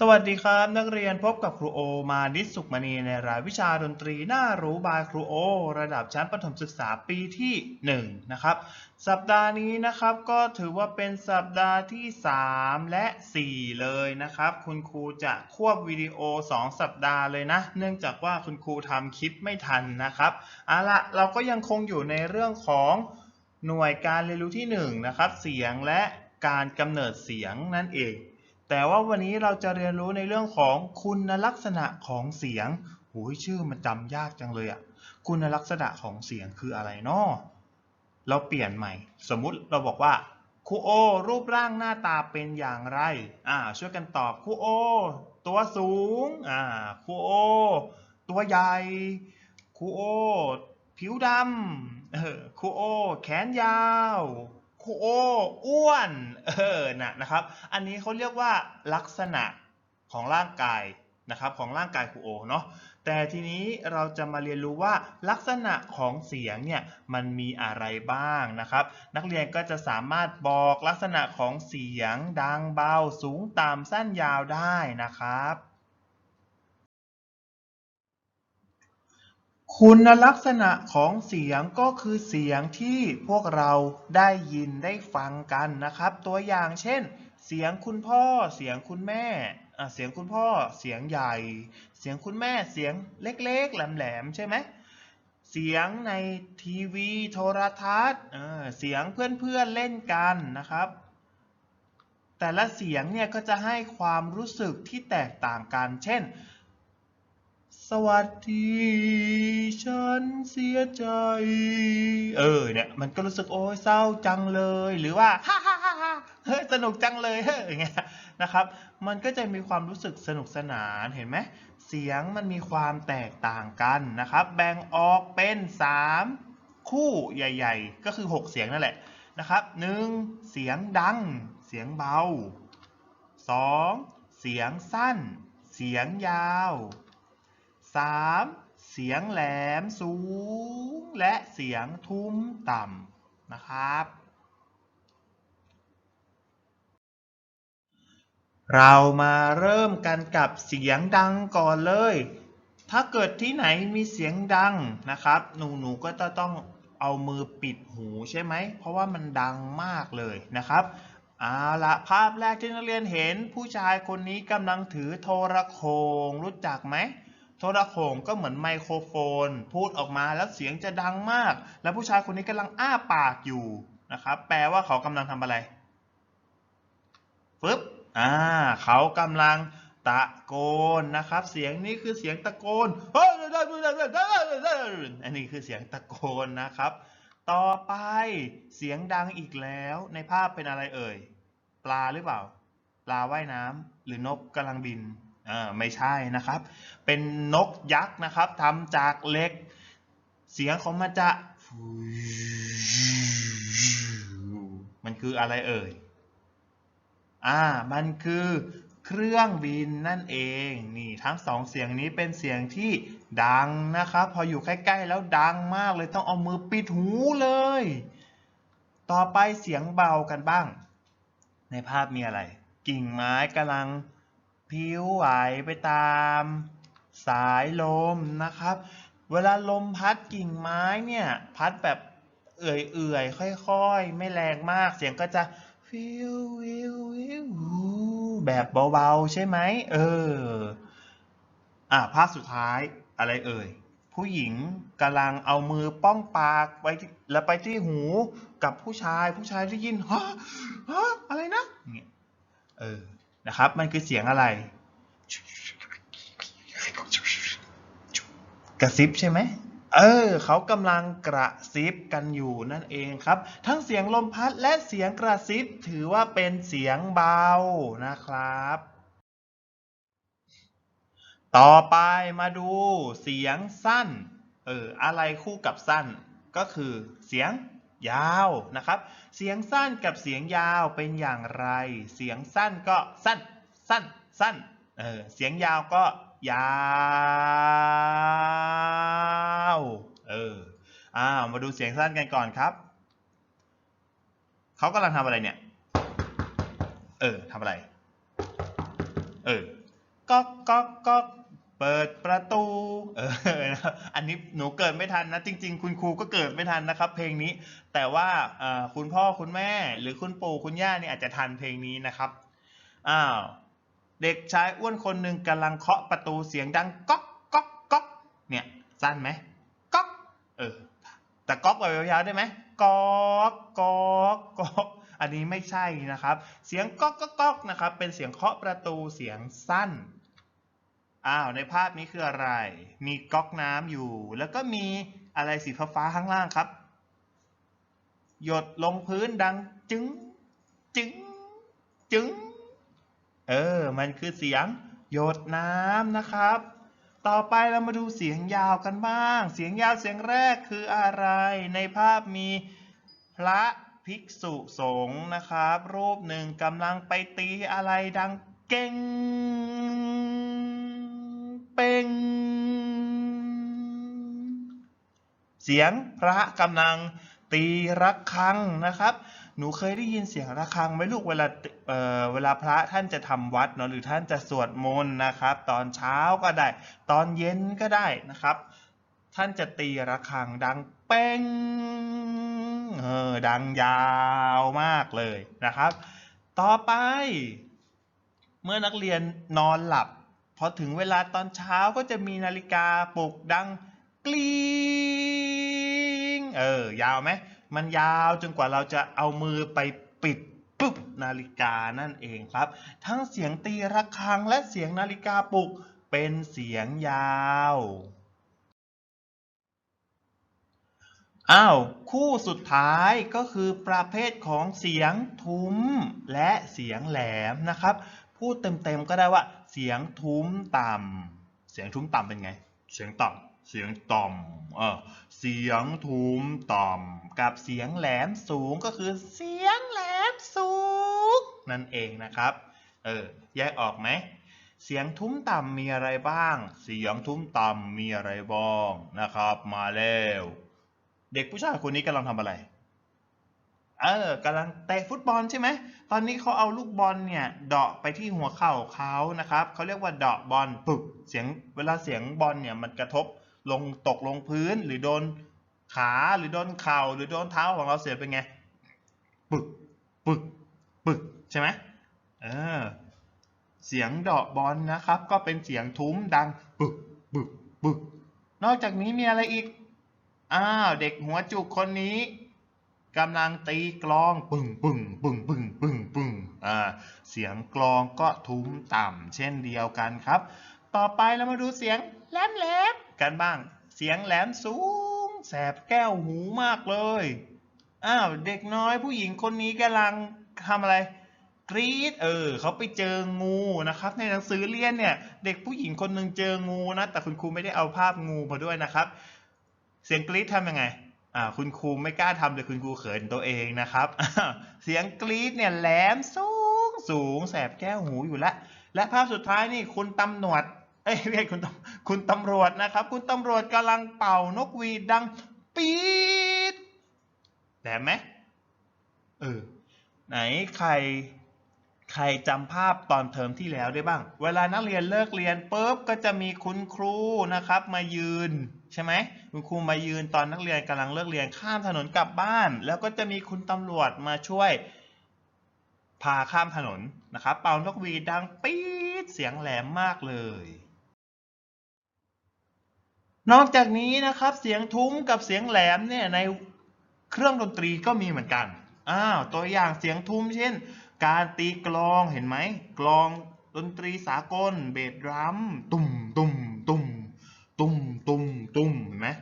สวัสดีครับนักเรียนพบกับครูโอมานิสุขมณีในรายวิชาดนตรีน่ารู้บายครูโอ ระดับชั้นประถมศึกษาปีที่1นะครับสัปดาห์นี้นะครับก็ถือว่าเป็นสัปดาห์ที่ 3 และ 4 เลยนะครับ คุณครูจะควบวิดีโอ 2 สัปดาห์เลยนะ เนื่องจากว่าคุณครูทำคลิปไม่ทันนะครับเอาละเราก็ยังคงอยู่ในเรื่องของหน่วยการเรียนรู้ที่1นะครับเสียงและการกำเนิดเสียงนั่นเอง แต่ว่าวันนี้เราจะเรียนรู้ในเรื่องของคุณลักษณะของเสียงโอ้ยชื่อมันจำยากจังเลยอะคุณลักษณะของเสียงคืออะไรเนาะเราเปลี่ยนใหม่ สมมุติเราบอกว่าครูโอ รูปร่างหน้าตาเป็นอย่างไรอ่าช่วยกันตอบครูโอ ตัวสูงอ่าครูโอ ตัวใหญ่ครูโอ ผิวดำเออครูโอ แขนยาว โออ้วนเออนะนะครับ อันนี้เขาเรียกว่าลักษณะของร่างกายนะครับของร่างกายครูโอเนาะแต่ทีนี้เราจะมาเรียนรู้ว่าลักษณะของเสียงเนี่ยมันมีอะไรบ้างนะครับ นักเรียนก็จะสามารถบอกลักษณะของเสียงดังเบาสูงต่ำสั้นยาวได้นะครับ คุณลักษณะของเสียงก็คือเสียงที่พวกเราได้ยินได้ฟังกันนะครับ ตัวอย่างเช่น เสียงคุณพ่อ เสียงคุณแม่เสียงคุณพ่อ เสียงใหญ่ เสียงคุณแม่ เสียงเล็กๆ แหลมๆ ใช่ไหมเสียงในทีวีโทรทัศน์เออเสียงเพื่อนๆเล่นกันนะครับ แต่ละเสียงเนี่ยก็จะให้ความรู้สึกที่แตกต่างกัน เช่น สวัสดี ฉันเสียใจ เออเนี่ยมันก็รู้สึกโอ้ยเศร้าจังเลย หรือว่าฮ่าฮ่าฮ่าฮ่าเฮ้ยสนุกจังเลยเฮ้ยอย่างเงี้ยนะครับ มันก็จะมีความรู้สึกสนุกสนานเห็นไหมเสียงมันมีความแตกต่างกันนะครับ แบ่งออกเป็น 3 คู่ใหญ่ ๆ ก็คือ 6 เสียงนั่นแหละนะครับ 1. เสียงดัง เสียงเบา 2. เสียงสั้น เสียงยาว 3. เสียงแหลมสูง และเสียงทุ้มต่ำนะครับ เรามาเริ่มกันกับเสียงดังก่อนเลย ถ้าเกิดที่ไหนมีเสียงดังนะครับ หนูหนูก็จะต้องเอามือปิดหูใช่ไหม เพราะว่ามันดังมากเลยนะครับเอาละภาพแรกที่นักเรียนเห็นผู้ชายคนนี้กำลังถือโทรโขงรู้จักไหม โทรโขงก็เหมือนไมโครโฟน พูดออกมาแล้วเสียงจะดังมาก แล้วผู้ชายคนนี้กำลังอ้าปากอยู่นะครับ แปลว่าเขากำลังทำอะไรฟึบอ่าเขากำลังตะโกนนะครับ เสียงนี้คือเสียงตะโกนอันนี้คือเสียงตะโกนนะครับ ต่อไปเสียงดังอีกแล้วในภาพเป็นอะไรเอ่ย ปลาหรือเปล่า ปลาว่ายน้ำหรือนกกำลังบิน อ่าไม่ใช่นะครับ เป็นนกยักษ์นะครับทำจากเหล็ก เสียงของมันจะ มันคืออะไรเอ่ย อ่า มันคือเครื่องบินนั่นเอง นี่ทั้งสองเสียงนี้เป็นเสียงที่ดังนะครับ พออยู่ใกล้ๆแล้วดังมากเลยต้องเอามือปิดหูเลย ต่อไปเสียงเบากันบ้าง ในภาพมีอะไร กิ่งไม้กำลัง พลิ้วไหวไปตามสายลมนะครับ เวลาลมพัดกิ่งไม้เนี่ย พัดแบบเอื่อยๆ ค่อยๆ ไม่แรงมาก เสียงก็จะวิววิววิวแบบเบาๆ ใช่ไหม เออ อะภาพสุดท้ายอะไรเอ่ย ผู้หญิงกำลังเอามือป้องปากไว้แล้วไปที่หูกับผู้ชาย ผู้ชายได้ยินฮะฮะอะไรนะเนี่ยเออ นะครับ มันคือเสียงอะไร กระซิบใช่ไหมเออเขากำลังกระซิบกันอยู่นั่นเองครับ ทั้งเสียงลมพัดและเสียงกระซิบถือว่าเป็นเสียงเบานะครับ ต่อไปมาดูเสียงสั้น เอออะไรคู่กับสั้นก็คือเสียง ยาวนะครับ เสียงสั้นกับเสียงยาวเป็นอย่างไร เสียงสั้นก็สั้น สั้น สั้น เออ เสียงยาวก็ยาว เออ อ่า มาดูเสียงสั้นกันก่อนครับ เขากำลังทำอะไรเนี่ย เออทำอะไร เออก๊อกก๊อกก๊อก เปิดประตู เออนะอันนี้หนูเกิดไม่ทันนะ จริง ๆ คุณครูก็เกิดไม่ทันนะครับ เพลงนี้ แต่ว่าคุณพ่อคุณแม่ หรือคุณปู่คุณย่าเนี่ยอาจจะทันเพลงนี้นะครับ อ้าว เด็กชายอ้วนคนหนึ่งกำลังเคาะประตูเสียงดังก๊อกก๊อกก๊อกเนี่ย สั้นไหมก๊อกเออ แต่ก๊อกแบบยาวๆได้ไหมก๊อกก๊อกก๊อกอันนี้ไม่ใช่นะครับ เสียงก๊กก๊อกก๊อกนะครับ เป็นเสียงเคาะประตูเสียงสั้น อ้าวในภาพนี้คืออะไร มีก๊อกน้ำอยู่ แล้วก็มีอะไรสีฟ้าข้างล่างครับ หยดลงพื้นดังจึงจึงจึงเออ มันคือเสียงหยดน้ำนะครับ ต่อไปเรามาดูเสียงยาวกันบ้าง เสียงยาวเสียงแรกคืออะไร ในภาพมีพระภิกษุสงฆ์นะครับ รูปหนึ่งกำลังไปตีอะไรดังเก่ง ป่งเสียงพระกำลังตีระฆังนะครับ หนูเคยได้ยินเสียงระฆังไหมลูกเวลาเเวลาพระท่านจะทำวัดเนาะหรือท่านจะสวดมนต์นะครับ ตอนเช้าก็ได้ ตอนเย็นก็ได้นะครับ ท่านจะตีระฆังดังเป้งเออดังยาวมากเลยนะครับ ต่อไป เมื่อนักเรียนนอนหลับ พอถึงเวลาตอนเช้าก็จะมีนาฬิกาปลุกดังกรี๊งเออยาวไหมมันยาวจนกว่าเราจะเอามือไปปิดปุ๊บนาฬิกานั่นเองครับ ทั้งเสียงตีระฆังและเสียงนาฬิกาปลุกเป็นเสียงยาวอ้าวคู่สุดท้ายก็คือประเภทของเสียงทุ้มและเสียงแหลมนะครับ พูดเต็มๆก็ได้ว่า เสียงทุ้มต่ำเสียงทุ้มต่ำเป็นไง เสียงต่ำเสียงต่ำเออเสียงทุ้มต่ำกับเสียงแหลมสูงก็คือเสียงแหลมสูง นั่นเองนะครับเออแยกออกไหมเสียงทุ้มต่ำมีอะไรบ้าง เสียงทุ้มต่ำมีอะไรบ้างนะครับ มาแล้ว เด็กผู้ชายคนนี้กำลังทำอะไร เออกำลังเตะฟุตบอลใช่ไหม ตอนนี้เขาเอาลูกบอลเนี่ยเดาะไปที่หัวเข่าเขานะครับเขาเรียกว่าเดาะบอลปึกเสียงเวลาเสียงบอลเนี่ยมันกระทบลงตกลงพื้นหรือโดนขาหรือโดนเข่าหรือโดนเท้าของเราเสียเป็นไงปึกปึกปึกใช่ไหมเออเสียงเดาะบอลนะครับ ก็เป็นเสียงทุ้มดังปึกปึกปึกนอกจากนี้มีอะไรอีกอ้าวเด็กหัวจุกคนนี้ กำลังตีกลองปึ่งปึ่งปึ่งปึ่งปึ่งปึ่งอ่าเสียงกลองก็ทุ้มต่ำเช่นเดียวกันครับ ต่อไปเรามาดูเสียงแหลมแหลมกันบ้าง เสียงแหลมสูง แสบแก้วหูมากเลยอ้าวเด็กน้อยผู้หญิงคนนี้กำลังทำอะไรกรี๊ดเออเขาไปเจองูนะครับ ในหนังสือเรียนเนี่ย เด็กผู้หญิงคนหนึ่งเจองูนะ แต่คุณครูไม่ได้เอาภาพงูมาด้วยนะครับ เสียงกรี๊ดทำยังไง อ่าคุณครูไม่กล้าทำเลยคุณครูเขินตัวเองนะครับ เสียงกรี๊ดเนี่ยแหลมสูงสูงแสบแก้วหูอยู่แล้วและภาพสุดท้ายนี่คุณตำรวจเอ้ยไม่ใช่คุณคุณตำรวจนะครับ คุณตำรวจกำลังเป่านกหวีดดังปี๊ดแหลมไหมเออไหนใครใครจำภาพตอนเทอมที่แล้วได้บ้าง เวลานักเรียนเลิกเรียนปุ๊บก็จะมีคุณครูนะครับ มายืน ใช่ไหมคุณครูมายืนตอนนักเรียนกำลังเลิกเรียนข้ามถนนกลับบ้าน แล้วก็จะมีคุณตำรวจมาช่วยพาข้ามถนนนะครับ เป่านกหวีดดังปี๊ดเสียงแหลมมากเลย นอกจากนี้นะครับเสียงทุ้มกับเสียงแหลมเนี่ยในเครื่องดนตรีก็มีเหมือนกันอ้าวตัวอย่างเสียงทุ้มเช่น การตีกลองเห็นไหมกลองดนตรีสากลเบสดรัมตุ่มตุ่มตุ่มตุ่มตุ่มตุ่ม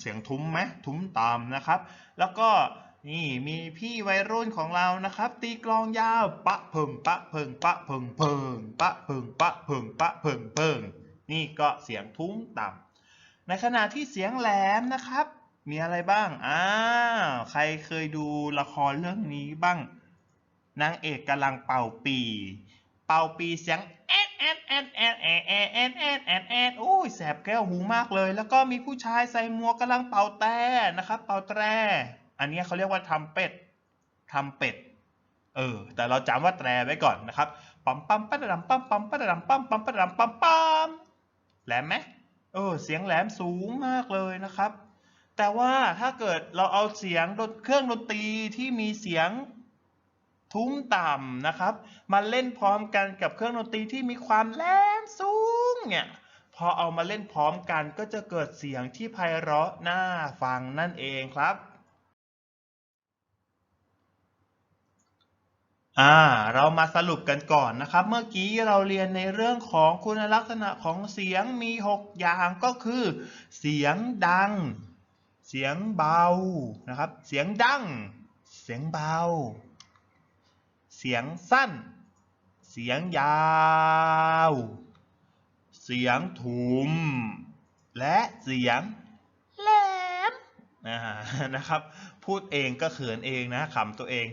เสียงทุ้มไหมทุ้มตามนะครับ แล้วก็นี่มีพี่วัยรุ่นของเรานะครับ ตีกลองยาว ปะเพิงปะเพิงปะเพิงเพิงปะเพิงปะเพิงปะเพิงเพิงนี่ก็เสียงทุ้มต่ำในขณะที่เสียงแหลมนะครับ มีอะไรบ้างอ้าวใครเคยดูละครเรื่องนี้บ้างนางเอกกำลังเป่าปี เป่าปีเสียง แอดแอดแอดแอดแอดแอดแอดแอดแอดโอ้ยแสบแก้วหูมากเลย แล้วก็มีผู้ชายใส่หมวกกำลังเป่าแต่นะครับ เป่าแตรอันนี้เขาเรียกว่าทำเป็ดทำเป็ดเออ แต่เราจำว่าแตรไว้ก่อนนะครับปั๊มปั๊มปั๊ดำปั๊มปั๊มปั๊ดำปั๊มปั๊มปั๊ดำปั๊มปั๊มแหลมไหมเออ เสียงแหลมสูงมากเลยนะครับ แต่ว่าถ้าเกิดเราเอาเสียงดเครื่องดนตรีที่มีเสียง ทุ้มต่ำนะครับ มาเล่นพร้อมกันกับเครื่องดนตรีที่มีความแหลมสูงเนี่ยพอเอามาเล่นพร้อมกันก็จะเกิดเสียงที่ไพเราะน่าฟังนั่นเองครับอ่าเรามาสรุปกันก่อนนะครับ เมื่อกี้เราเรียนในเรื่องของคุณลักษณะของเสียงมี 6 อย่างก็คือ เสียงดัง เสียงเบานะครับ เสียงดัง เสียงเบา เสียงสั้น เสียงยาว เสียงทุ้ม และเสียงแหลมนะครับ พูดเองก็เขินเองนะขำตัวเอง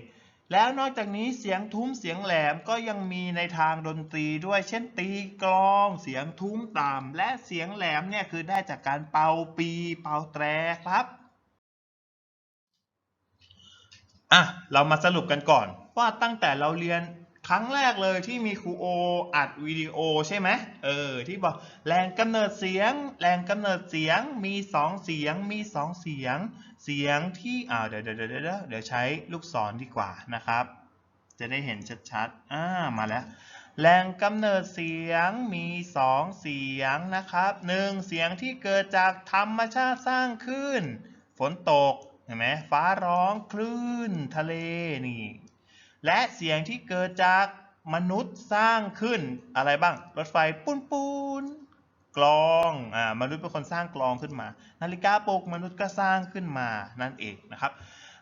แล้วนอกจากนี้เสียงทุ้มเสียงแหลมก็ยังมีในทางดนตรีด้วย เช่นตีกลอง เสียงทุ้มต่ำและเสียงแหลมเนี่ยคือได้จากการเป่าปี เป่าแตรครับ อะเรามาสรุปกันก่อนว่าตั้งแต่เราเรียนครั้งแรกเลยที่มีครูโออัดวิดีโอใช่ไหมเออที่บอกแรงกำเนิดเสียง แรงกำเนิดเสียงมีสองเสียงมีสองเสียง เสียงที่อ่าเดี๋ยวเดี๋ยวเดี๋ยวเดี๋ยวเดี๋ยวใช้ลูกศรดีกว่านะครับ จะได้เห็นชัดๆอ่ามาแล้ว แรงกำเนิดเสียงมีสองเสียงนะครับหนึ่งเสียงที่เกิดจากธรรมชาติสร้างขึ้น ฝนตก เห็นไหมฟ้าร้องคลื่นทะเลนี่ และเสียงที่เกิดจากมนุษย์สร้างขึ้นอะไรบ้าง รถไฟปุ้นปูนกลองอ่ามนุษย์เป็นคนสร้างกลองขึ้นมา นาฬิกาปลุกมนุษย์ก็สร้างขึ้นมานั่นเองนะครับ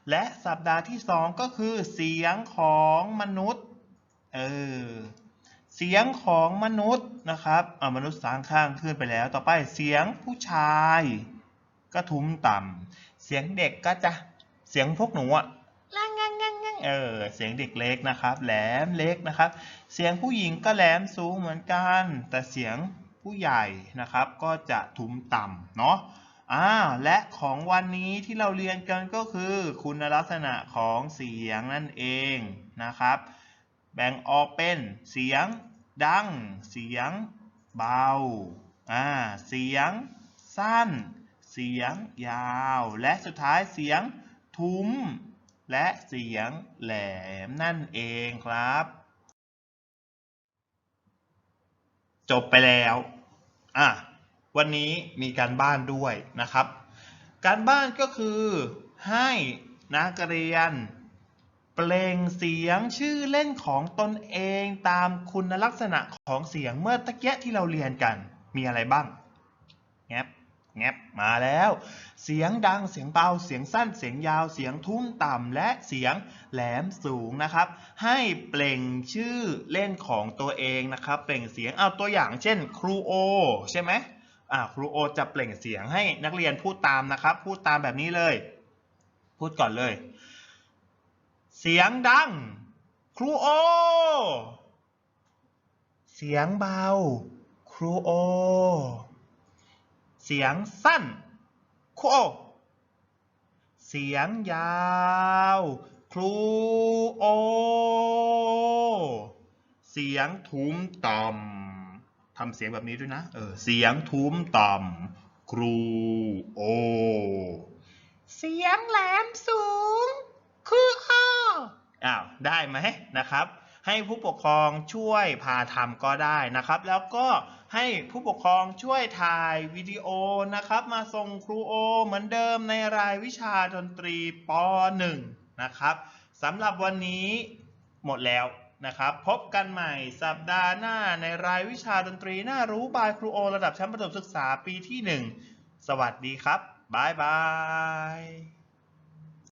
และสัปดาห์ที่สองก็คือเสียงของมนุษย์เออเสียงของมนุษย์นะครับอ่ามนุษย์สร้างข้างขึ้นไปแล้ว ต่อไปเสียงผู้ชายก็ทุ้มต่ำ เสียงเด็กก็จะเสียงพวกหนูอะเออ เสียงเด็กเล็กนะครับ แหลมเล็กนะครับ เสียงผู้หญิงก็แหลมสูงเหมือนกัน แต่เสียงผู้ใหญ่นะครับ ก็จะทุ้มต่ำเนาะอ่าและของวันนี้ที่เราเรียนกันก็คือ คุณลักษณะของเสียงนั่นเองนะครับ แบ่งออกเป็นเสียงดัง เสียงเบาอ่าเสียงสั้น เสียงยาว และสุดท้ายเสียงทุ้ม และเสียงแหลมนั่นเองครับ จบไปแล้วอะวันนี้มีการบ้านด้วยนะครับ การบ้านก็คือให้นักเรียน เปล่งเสียงชื่อเล่นของตนเองตามคุณลักษณะของเสียงเมื่อตะเกียที่เราเรียนกันมีอะไรบ้าง แงบมาแล้ว เสียงดังเสียงเบาเสียงสั้นเสียงยาวเสียงทุ้มต่ำและเสียงแหลมสูงนะครับ ให้เปล่งชื่อเล่นของตัวเองนะครับ เปล่งเสียงเอาตัวอย่างเช่น ครูโอ ใช่ไหมอ่าครูโอจะเปล่งเสียงให้นักเรียนพูดตามนะครับ พูดตามแบบนี้เลย พูดก่อนเลย เสียงดัง ครูโอ เสียงเบา ครูโอ เสียงสั้นครูโอเสียงยาวครูโอ เสียงทุ้มต่ำทำเสียงแบบนี้ด้วยนะ เออ เสียงทุ้มต่ำครูโอ เสียงแหลมสูงครูโออ้าว ได้ไหมนะครับ ให้ผู้ปกครองช่วยพาทำก็ได้นะครับ แล้วก็ให้ผู้ปกครองช่วยถ่ายวิดีโอนะครับ มาส่งครูโอ เหมือนเดิมในรายวิชาดนตรีป .1 นะครับสำหรับวันนี้หมดแล้วนะครับ พบกันใหม่สัปดาห์หน้าในรายวิชาดนตรีน่ารู้บายครูโอ ระดับชั้นประถมศึกษาปีที่ 1 สวัสดีครับบ๊ายบาย